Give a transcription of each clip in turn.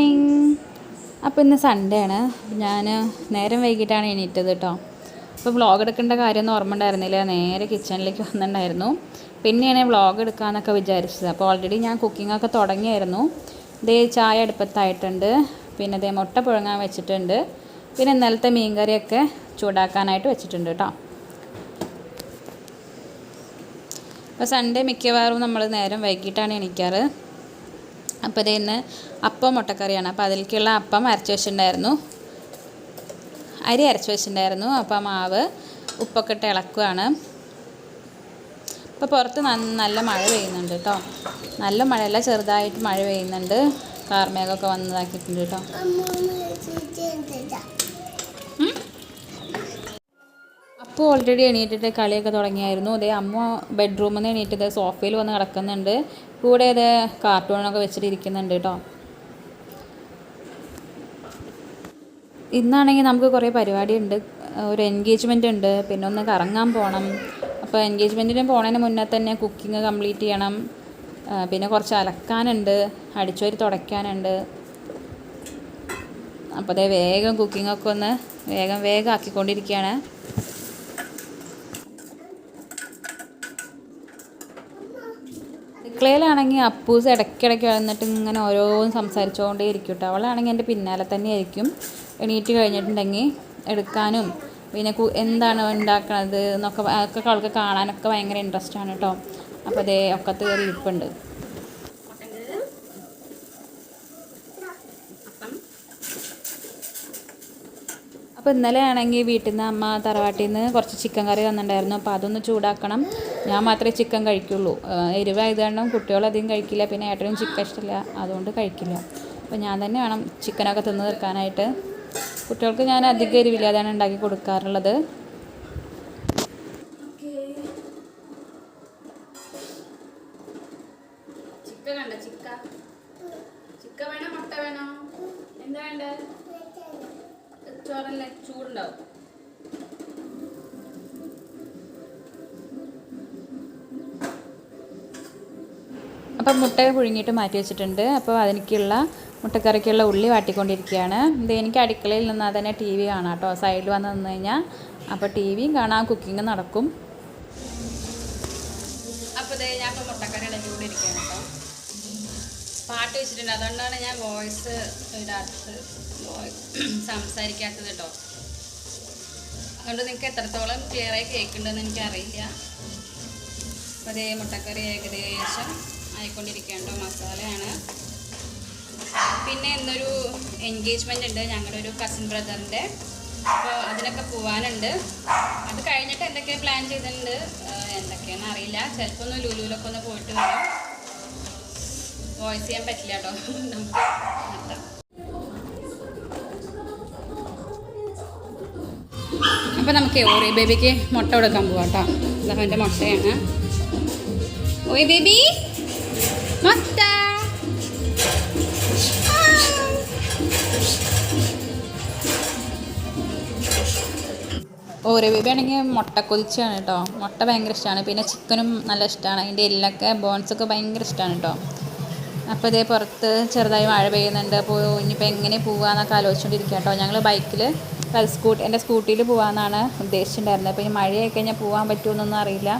Morning അപ്പോൾ ഇന്ന് Sunday ആണ്. ഞാൻ നേരം വൈകിട്ടാണ് എണീറ്റത് കേട്ടോ അപ്പോൾ വ്ളോഗ് എടുക്കേണ്ട കാര്യമൊന്നും ഓർമ്മ ഉണ്ടായിരുന്നില്ല. നേരെ കിച്ചണിലേക്ക് വന്നിട്ടുണ്ടായിരുന്നു. പിന്നെയാണ് വ്ളോഗ് എടുക്കാമെന്നൊക്കെ വിചാരിച്ചത്. അപ്പോൾ ഓൾറെഡി ഞാൻ കുക്കിങ്ങൊക്കെ തുടങ്ങിയായിരുന്നു. ദേ ചായ അടുപ്പത്തായിട്ടുണ്ട്. പിന്നെ ദേ മുട്ട പുഴങ്ങാൻ വെച്ചിട്ടുണ്ട്. പിന്നെ ഇന്നലത്തെ മീൻകറിയൊക്കെ ചൂടാക്കാനായിട്ട് വെച്ചിട്ടുണ്ട് കേട്ടോ അപ്പോൾ സൺഡേ മിക്കവാറും നമ്മൾ നേരം വൈകിട്ടാണ് എണീക്കാറ്. അപ്പോൾ ഇത് ഇന്ന് അപ്പം മുട്ടക്കറിയാണ്. അപ്പോൾ അതിലേക്കുള്ള അപ്പം അരച്ച് വെച്ചിട്ടുണ്ടായിരുന്നു. അരി അരച്ച് വെച്ചിട്ടുണ്ടായിരുന്നു. അപ്പോൾ മാവ് ഉപ്പൊക്കെ ഇട്ട് ഇളക്കുകയാണ് ഇപ്പോൾ പുറത്ത് നല്ല മഴ പെയ്യുന്നുണ്ട് കേട്ടോ. നല്ല മഴയല്ല ചെറുതായിട്ട് മഴ പെയ്യുന്നുണ്ട്. കാർമേഘമൊക്കെ വന്നതാക്കിയിട്ടുണ്ട് കേട്ടോ. അപ്പോൾ ഓൾറെഡി എണീറ്റിട്ട് കളിയൊക്കെ തുടങ്ങിയായിരുന്നു. അതേ അമ്മ ബെഡ്റൂമിൽ നിന്ന് എണീറ്റത് സോഫയിൽ വന്ന് കിടക്കുന്നുണ്ട്. കൂടെ ഇത് കാർട്ടൂണൊക്കെ വെച്ചിട്ട് ഇരിക്കുന്നുണ്ട് കേട്ടോ ഇന്നാണെങ്കിൽ നമുക്ക് കുറേ പരിപാടിയുണ്ട്. ഒരു എൻഗേജ്മെന്റ് ഉണ്ട്. പിന്നെ ഒന്ന് കറങ്ങാൻ പോകണം അപ്പോൾ എൻഗേജ്മെന്റിന് പോണതിന് മുന്നേ തന്നെ കുക്കിംഗ് കംപ്ലീറ്റ് ചെയ്യണം. പിന്നെ കുറച്ച് അലക്കാനുണ്ട്. അടിച്ചോരി തുടയ്ക്കാനുണ്ട്. അപ്പോൾ അതേ വേഗം കുക്കിങ്ങൊക്കെ ഒന്ന് വേഗം വേഗം ആക്കിക്കൊണ്ടിരിക്കുകയാണ്. അടുക്കളയിലാണെങ്കിൽ അപ്പൂസ് ഇടയ്ക്കിടയ്ക്ക് വന്നിട്ട് ഇങ്ങനെ ഓരോന്നും സംസാരിച്ചുകൊണ്ടേ ഇരിക്കും കേട്ടോ അവളാണെങ്കിൽ എന്റെ പിന്നാലെ തന്നെ ആയിരിക്കും എണീറ്റ് കഴിഞ്ഞിട്ടുണ്ടെങ്കിൽ എടുക്കാനും പിന്നെ എന്താണ് ഉണ്ടാക്കണത് എന്നൊക്കെ ഒക്കെ അവൾക്ക് കാണാനൊക്കെ ഭയങ്കര ഇൻട്രസ്റ്റ് ആണ് കേട്ടോ അപ്പോൾ അതേ ഒക്കത്ത് കയറി ഇരിപ്പുണ്ട്. അപ്പോൾ ഇന്നലെ ആണെങ്കിൽ വീട്ടിൽ നിന്ന് അമ്മ തറവാട്ടിൽ നിന്ന് കുറച്ച് ചിക്കൻ കറി തന്നിട്ടുണ്ടായിരുന്നു അപ്പോൾ അതൊന്ന് ചൂടാക്കണം. ഞാൻ മാത്രമേ ചിക്കൻ കഴിക്കുള്ളൂ. എരിവായത് കാരണം കുട്ടികളധികം കഴിക്കില്ല. പിന്നെ ഏട്ടനും ചിക്കൻ ഇഷ്ടമില്ല അതുകൊണ്ട് കഴിക്കില്ല. അപ്പോൾ ഞാൻ തന്നെ വേണം ചിക്കനൊക്കെ തിന്ന് തീർക്കാനായിട്ട്. കുട്ടികൾക്ക് ഞാൻ അധികം എരിവില്ലാതെയാണ് ഉണ്ടാക്കി കൊടുക്കാറുള്ളത്. ചിക്ക. ചിക്ക വേണോ മുട്ട വേണോ? എന്താ വേണ്ടത്? ചോറല്ലേ? ചൂടുണ്ടാവും. അപ്പം മുട്ട പുഴുങ്ങിയിട്ട് മാറ്റി വെച്ചിട്ടുണ്ട്. അപ്പോൾ അതിലേക്കുള്ള മുട്ടക്കറിക്കുള്ള ഉള്ളി വാട്ടിക്കൊണ്ടിരിക്കുകയാണ്. ഇത് എനിക്ക് അടുക്കളയിൽ നിന്നാൽ തന്നെ ടി വി കാണാം കേട്ടോ. സൈഡിൽ വന്ന് നിന്ന് കഴിഞ്ഞാൽ അപ്പോൾ ടി വിയും കാണാം കുക്കിംഗ് നടക്കും. അപ്പോൾ ഞാൻ ഇപ്പോൾ മുട്ടക്കറി ഇടഞ്ഞുകൊണ്ടിരിക്കുകയാണ് കേട്ടോ പാട്ട് വെച്ചിട്ടുണ്ട്. അതുകൊണ്ടാണ് ഞാൻ വോയിസ് ഇടാത്തത്. സംസാരിക്കാത്തത് കേട്ടോ അതുകൊണ്ട് നിങ്ങൾക്ക് എത്രത്തോളം ക്ലിയറായി കേൾക്കുന്നുണ്ടെന്ന് എനിക്കറിയില്ല. അപ്പോൾ അതേ മുട്ടക്കറി ഏകദേശം ആയിക്കൊണ്ടിരിക്കേണ്ട മസാലയാണ്. പിന്നെ ഇന്നൊരു എൻഗേജ്മെന്റ് ഉണ്ട്. ഞങ്ങളുടെ ഒരു കസിൻ ബ്രദറിന്റെ അപ്പോൾ അതിനൊക്കെ പോവാനുണ്ട്. അത് കഴിഞ്ഞിട്ട് എന്തൊക്കെ പ്ലാൻ ചെയ്തിട്ടുണ്ട്? എന്തൊക്കെയാണെന്ന് അറിയില്ല. ചിലപ്പോൾ ഒന്ന് ലുലുവിലൊക്കെ ഒന്ന് പോയിട്ട് വരാം. വോയിസ് ചെയ്യാൻ പറ്റില്ല കേട്ടോ. നമുക്ക് അപ്പോൾ നമുക്ക് ഓറി ബേബിക്ക് മുട്ട കൊടുക്കാൻ പോവാം കേട്ടോ. എന്റെ മുട്ടയാണ്. ഓയ് ബേബി മുട്ട. ഓരോ ബേബി ആണെങ്കിൽ മുട്ട കൊതിച്ചാണ് കേട്ടോ. മുട്ട ഭയങ്കര ഇഷ്ടമാണ് പിന്നെ ചിക്കനും നല്ല ഇഷ്ടമാണ് അതിന്റെ എല്ലൊക്കെ ബോൺസൊക്കെ ഭയങ്കര ഇഷ്ടമാണ് കേട്ടോ. അപ്പോൾ ഇതേ പുറത്ത് ചെറുതായി മഴ പെയ്യുന്നുണ്ട്. അപ്പോൾ ഇനിയിപ്പോൾ എങ്ങനെ പോകാമെന്നൊക്കെ ആലോചിച്ചുകൊണ്ടിരിക്കുക കേട്ടോ ഞങ്ങൾ ബൈക്കിൽ സ്കൂട്ടി എന്റെ സ്കൂട്ടിയിൽ പോകാമെന്നാണ് ഉദ്ദേശിച്ചിട്ടുണ്ടായിരുന്നത് അപ്പോൾ ഇനി മഴയൊക്കെ കഴിഞ്ഞാൽ പോകാൻ പറ്റുമെന്നൊന്നും അറിയില്ല.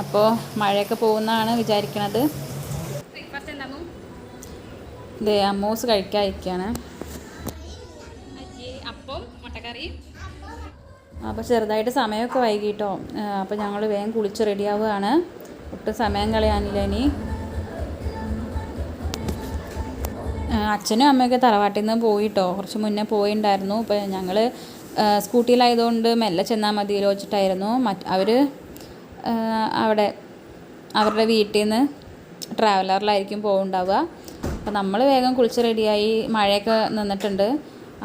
അപ്പോൾ മഴയൊക്കെ പോകുന്നതാണ് വിചാരിക്കണത്. ഇതേ അമ്മൂസ് കഴിക്കാതിരിക്കുകയാണ് അപ്പം മുട്ടക്കറി അപ്പോൾ ചെറുതായിട്ട് സമയമൊക്കെ വൈകിട്ടോ. അപ്പോൾ ഞങ്ങൾ വേഗം കുളിച്ച് റെഡിയാവുകയാണ്. ഒട്ടും സമയം കളയാനില്ല ഇനി. അച്ഛനും അമ്മയൊക്കെ തറവാട്ടിൽ നിന്ന് പോയിട്ടോ. കുറച്ച് മുന്നേ പോയിണ്ടായിരുന്നു. ഇപ്പം ഞങ്ങൾ സ്കൂട്ടിയിലായതുകൊണ്ട് മെല്ലെ ചെന്നാൽ മതിയല്ലോ വെച്ചിട്ടായിരുന്നു. മറ്റ് അവർ അവിടെ അവരുടെ വീട്ടിൽ നിന്ന് ട്രാവലറിലായിരിക്കും പോകുന്നുണ്ടാവുക അപ്പോൾ നമ്മൾ വേഗം കുളിച്ച് റെഡിയായി മഴയൊക്കെ നിന്നിട്ടുണ്ട്.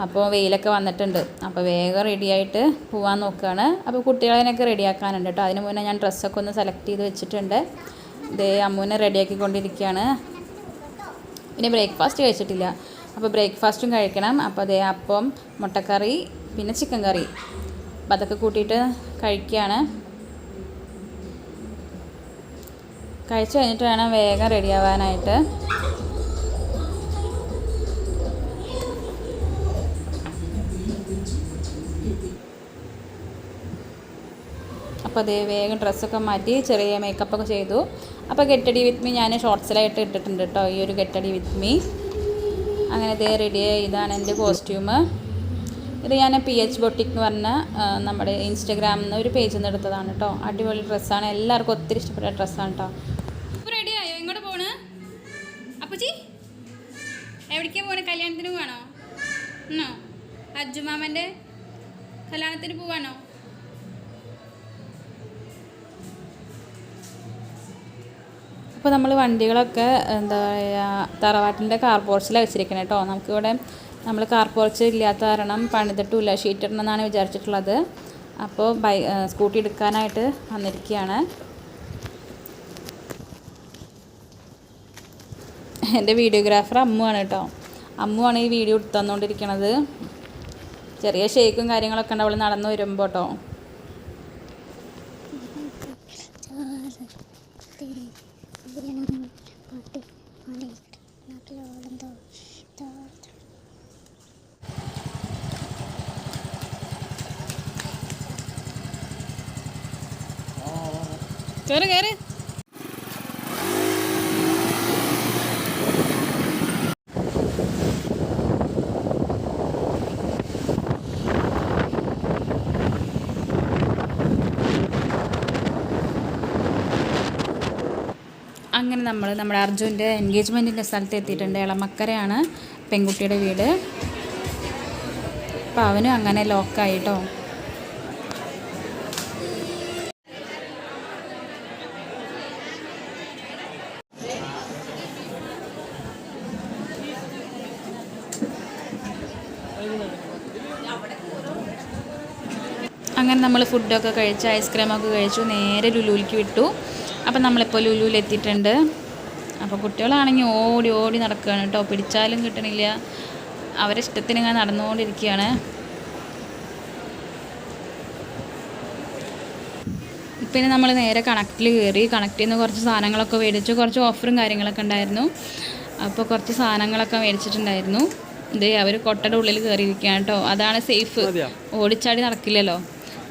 അപ്പോൾ വെയിലൊക്കെ വന്നിട്ടുണ്ട്. അപ്പോൾ വേഗം റെഡിയായിട്ട് പോകാൻ നോക്കുകയാണ് അപ്പോൾ കുട്ടികളതിനൊക്കെ റെഡിയാക്കാനുണ്ട് കേട്ടോ അതിന് മുന്നേ ഞാൻ ഡ്രസ്സൊക്കെ ഒന്ന് സെലക്ട് ചെയ്ത് വെച്ചിട്ടുണ്ട്. ഇതേ അമ്മൂനെ റെഡിയാക്കിക്കൊണ്ടിരിക്കുകയാണ് പിന്നെ ബ്രേക്ക്ഫാസ്റ്റ് കഴിച്ചിട്ടില്ല. അപ്പോൾ ബ്രേക്ക്ഫാസ്റ്റും കഴിക്കണം. അപ്പോൾ അതേ അപ്പം മുട്ടക്കറി പിന്നെ ചിക്കൻ കറി. അപ്പം അതൊക്കെ കൂട്ടിയിട്ട് കഴിക്കുകയാണ് കഴിച്ചു കഴിഞ്ഞിട്ട് വേണം വേഗം റെഡിയാവാനായിട്ട്. അപ്പോൾ അതേ വേഗം ഡ്രസ്സൊക്കെ മാറ്റി ചെറിയ മേക്കപ്പൊക്കെ ചെയ്തു. അപ്പോൾ ഗെറ്റടി വിത്ത് മീ ഞാൻ ഷോർട്സിലായിട്ട് ഇട്ടിട്ടുണ്ട് കേട്ടോ ഈ ഒരു ഗെറ്റടി വിത്ത് മീ അങ്ങനെ ഇതേ റെഡി ഇതാണ് എന്റെ കോസ്റ്റ്യൂം ഇത് ഞാൻ പി എച്ച് ബൊട്ടിക് എന്ന് പറഞ്ഞ നമ്മുടെ ഇൻസ്റ്റഗ്രാമിൽ നിന്ന് ഒരു പേജിൽ നിന്ന് എടുത്തതാണ് കേട്ടോ അടിപൊളി ഡ്രസ്സാണ് എല്ലാവർക്കും ഒത്തിരി ഇഷ്ടപ്പെട്ട ഡ്രസ്സാണ് കേട്ടോ റെഡി ആയോ? ഇങ്ങോട്ട് പോണ്. അപ്പച്ചി എവിടേക്കാ പോണേ? കല്യാണത്തിന് പോവാണോ? എന്നോ അജ്ജുമാമന്റെ കല്യാണത്തിന് പോവാണോ? അപ്പോൾ നമ്മൾ വണ്ടികളൊക്കെ എന്താ പറയുക തറവാട്ടിന്റെ കാർ പോർച്ചിലാണ് വെച്ചിരിക്കുന്നത് കേട്ടോ നമുക്കിവിടെ നമ്മൾ കാർ പോർച്ച് ഇല്ലാത്ത കാരണം പണിതിട്ടില്ല ഷീറ്റ് ഇടണമെന്നാണ് വിചാരിച്ചിട്ടുള്ളത്. അപ്പോൾ ബൈ സ്കൂട്ടി എടുക്കാനായിട്ട് വന്നിരിക്കുകയാണ് എന്റെ വീഡിയോഗ്രാഫർ അമ്മുവാണ് കേട്ടോ അമ്മുവാണ് ഈ വീഡിയോ എടുത്തു തന്നുകൊണ്ടിരിക്കണത് ചെറിയ ഷേക്കും കാര്യങ്ങളൊക്കെ ഉണ്ട്. അവൾ നടന്നു വരുമ്പോൾ കേട്ടോ കയറി കയറി അങ്ങനെ നമ്മൾ നമ്മുടെ അർജുന്റെ എൻഗേജ്മെന്റിന്റെ സ്ഥലത്ത് എത്തിയിട്ടുണ്ട്. ഇളമക്കരയാണ് പെൺകുട്ടിയുടെ വീട്. അപ്പോൾ അവനും അങ്ങനെ ലോക്കായിട്ടോ അങ്ങനെ നമ്മൾ ഫുഡൊക്കെ കഴിച്ച് ഐസ്ക്രീമൊക്കെ കഴിച്ചു നേരെ ലുലുവിലേക്ക് വിട്ടു. അപ്പം നമ്മളിപ്പോൾ ലുലുവിൽ എത്തിയിട്ടുണ്ട് അപ്പോൾ കുട്ടികളാണെങ്കിൽ ഓടി ഓടി നടക്കുകയാണ് കേട്ടോ. പിടിച്ചാലും കിട്ടണില്ല. അവരെ ഇഷ്ടത്തിന് ഇങ്ങനെ നടന്നുകൊണ്ടിരിക്കുകയാണ്. പിന്നെ നമ്മൾ നേരെ കണക്റ്റിൽ കയറി. കണക്റ്റിൽ നിന്ന് കുറച്ച് സാധനങ്ങളൊക്കെ മേടിച്ചു. കുറച്ച് ഓഫറും കാര്യങ്ങളൊക്കെ ഉണ്ടായിരുന്നു. അപ്പോൾ കുറച്ച് സാധനങ്ങളൊക്കെ മേടിച്ചിട്ടുണ്ടായിരുന്നു. ഇത് അവർ കൊട്ടയുടെ ഉള്ളിൽ കയറിയിരിക്കുകയാണ് കേട്ടോ. അതാണ് സേഫ് ഓടിച്ചാടി നടക്കില്ലല്ലോ.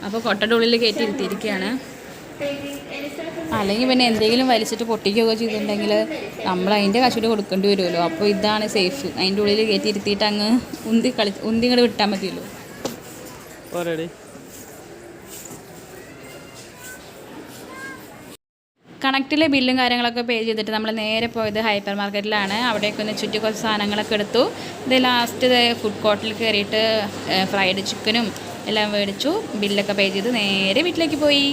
അപ്പോൾ കൊട്ടയുടെ ഉള്ളിൽ കയറ്റി ഇരുത്തിയിരിക്കുകയാണ്. അല്ലെങ്കിൽ പിന്നെ എന്തെങ്കിലും വലിച്ചിട്ട് പൊട്ടിക്കുകയൊക്കെ ചെയ്തിട്ടുണ്ടെങ്കിൽ നമ്മൾ അതിന്റെ കാശൂടെ കൊടുക്കേണ്ടി വരുമല്ലോ. അപ്പോൾ ഇതാണ് സേഫ് അതിന്റെ ഉള്ളിൽ കയറ്റി ഇരുത്തിയിട്ട് അങ്ങ് ഉന്തി കളി ഉന്തി ഇങ്ങോട്ട് വിട്ടാൽ മതിയല്ലോ. കണക്റ്റിലെ ബില്ലും കാര്യങ്ങളൊക്കെ പേ ചെയ്തിട്ട് നമ്മൾ നേരെ പോയത് ഹൈപ്പർ മാർക്കറ്റിലാണ് അവിടേക്ക് ഒന്ന് ചുറ്റി കുറച്ച് സാധനങ്ങളൊക്കെ എടുത്തു. ഇത് ലാസ്റ്റ് ഫുഡ് കോർട്ടിൽ കയറിയിട്ട് ഫ്രൈഡ് ചിക്കനും എല്ലാം മേടിച്ചു ബില്ലൊക്കെ പേ ചെയ്ത് നേരെ വീട്ടിലേക്ക് പോയി.